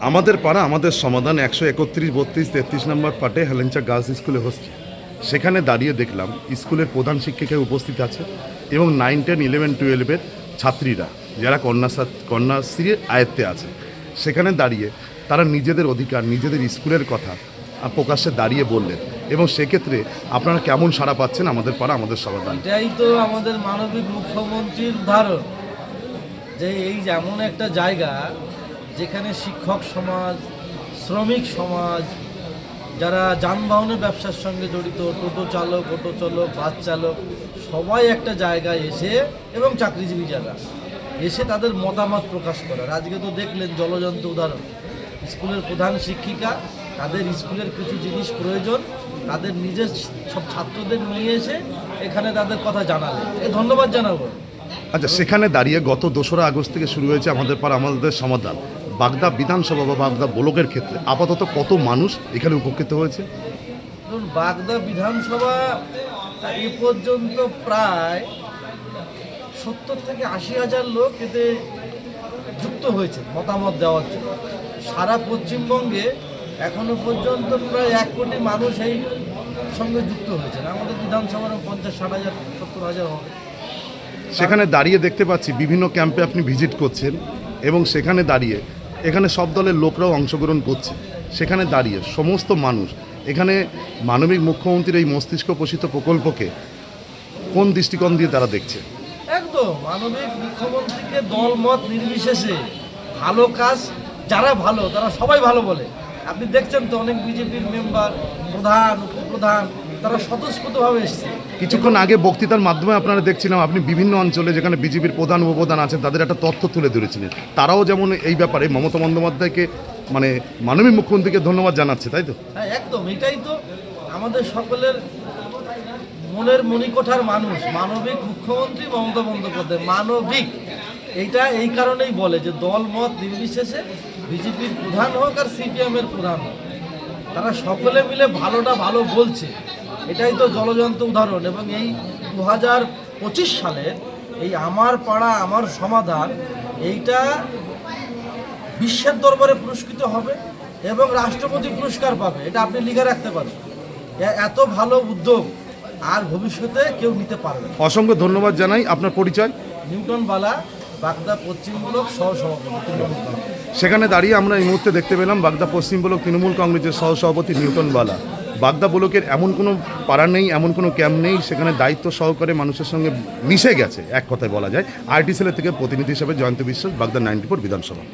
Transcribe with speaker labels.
Speaker 1: আমাদের পাড়া, আমাদের সমাধান একশো একত্রিশ, বত্রিশ, তেত্রিশ নম্বর পাটে হেলেঞ্চা গার্লস স্কুলে হচ্ছে সেখানে দাঁড়িয়ে দেখলাম স্কুলের প্রধান শিক্ষিকা উপস্থিত আছে এবং নাইন টেন ইলেভেন টুয়েলভের ছাত্রীরা, যারা কন্যাসা- কন্যাশ্রীর আয়ত্তে আছে। সেখানে দাঁড়িয়ে তারা নিজেদের অধিকার, নিজেদের স্কুলের কথা প্রকাশ্যে দাঁড়িয়ে বললেন এবং সেক্ষেত্রে আপনারা কেমন সাড়া পাচ্ছেন আমাদের পাড়া, আমাদের সমাধান?
Speaker 2: এটাই তো আমাদের মানবিক মুখ্যমন্ত্রীর উদাহরণ যে এই যেমন একটা জায়গা যেখানে শিক্ষক সমাজ, শ্রমিক সমাজ, যারা যানবাহনের ব্যবসার সঙ্গে জড়িত, টোটো চালক, অটো চালক, বাস চালক, সবাই একটা জায়গায় এসে এবং চাকরিজীবী যারা এসে তাদের মতামত প্রকাশ করার। আজকে তো দেখলেন জলযন্ত্র উদাহরণ। স্কুলের প্রধান শিক্ষিকা, তাদের স্কুলের কিছু জিনিস প্রয়োজন, তাদের নিজের সব ছাত্রদের নিয়ে এসে এখানে তাদের কথা জানালেন। এ ধন্যবাদ জানাব।
Speaker 1: আচ্ছা সেখানে দাঁড়িয়ে গত দোসরা আগস্ট থেকে শুরু হয়েছে আমাদের পাড়া, আমাদের সমাধান। বাগদা বিধানসভা বা বাগদা ব্লকের ক্ষেত্রে আপাতত কত মানুষ এখানে উপকৃত হয়েছে?
Speaker 2: ধরুন বাগদা বিধানসভা এ পর্যন্ত প্রায় সত্তর থেকে আশি হাজার লোক এতে যুক্ত হয়েছে মতামত দেওয়ার জন্য। সারা পশ্চিমবঙ্গে এখনও পর্যন্ত প্রায় এক কোটি মানুষ এই সঙ্গে যুক্ত হয়েছে। আমাদের বিধানসভার পঞ্চাশ ষাট হাজার সত্তর হাজার হবে।
Speaker 1: সেখানে দাঁড়িয়ে দেখতে পাচ্ছি বিভিন্ন ক্যাম্পে আপনি ভিজিট করছেন এবং সেখানে দাঁড়িয়ে এখানে সব দলের লোকরাও অংশগ্রহণ করছে। সেখানে দাঁড়িয়ে সমস্ত মানুষ, এখানে মানবিক মুখ্যমন্ত্রীর এই মস্তিষ্ক পোষিত প্রকল্পকে কোন দৃষ্টিকোণ দিয়ে তারা দেখছে?
Speaker 2: একদম, মানবিক মুখ্যমন্ত্রীকে দল, মত নির্বিশেষে ভালো কাজ, যারা ভালো, তারা সবাই ভালো বলে। আপনি দেখছেন তো অনেক বিজেপির মেম্বার, প্রধান, উপপ্রধান তারা স্বতঃস্ফূর্তভাবে এসছে।
Speaker 1: কিছুক্ষণ আগে বক্তৃতার মাধ্যমে আপনারা দেখছিলাম আপনি বিভিন্ন অঞ্চলে যেখানে বিজেপির প্রধান উপপ্রধান আছেন তাদের একটা তথ্য তুলে ধরেছিলেন। তারাও যেমন এই ব্যাপারে মমতা বন্দ্যোপাধ্যায়কে মানে মাননীয় মুখ্যমন্ত্রীকে ধন্যবাদ জানাচ্ছে তাই তো?
Speaker 2: হ্যাঁ একদম এটাই তো আমাদের সকলের মনের মণিকোঠার মানুষ মানবিক মুখ্যমন্ত্রী মমতা বন্দ্যোপাধ্যায় মানবিক। এইটা এই কারণেই বলে যে দল মত নির্বিশেষে বিজেপির প্রধান হোক আর সিপিএমের প্রধান হোক। তারা সকলে মিলে ভালোটা ভালো বলছে। এটাই তো জলযন্ত্র উদাহরণ এবং এই দু হাজার পঁচিশ সালের এই আমার পাড়া আমার সমাধান এইটা বিশ্বের দরবারে পুরস্কৃত হবে এবং রাষ্ট্রপতি পুরস্কার পাবে এটা আপনি লিখে রাখতে পারেন। এত ভালো উদ্যোগ আর ভবিষ্যতে কেউ নিতে পারবে
Speaker 1: অসংখ্য ধন্যবাদ জানাই আপনার পরিচয়।
Speaker 2: নিউটন বালা বাগদা পশ্চিম ব্লক সহ সভাপতি
Speaker 1: সেখানে দাঁড়িয়ে আমরা এই মুহূর্তে দেখতে পেলাম বাগদা পশ্চিম ব্লক তৃণমূল কংগ্রেসের সহসভাপতি নিউটন বালা। বাগদা ব্লকের এমন কোনো পাড়া নেই, এমন কোনো ক্যাম্প নেই, সেখানে দায়িত্ব সহকারে মানুষের সঙ্গে মিশে গেছে, এক কথায় বলা যায়। আরটি থেকে প্রতিনিধি হিসেবে জয়ন্ত বিশ্বাস, বাগদা নাইনটি ফোর বিধানসভা।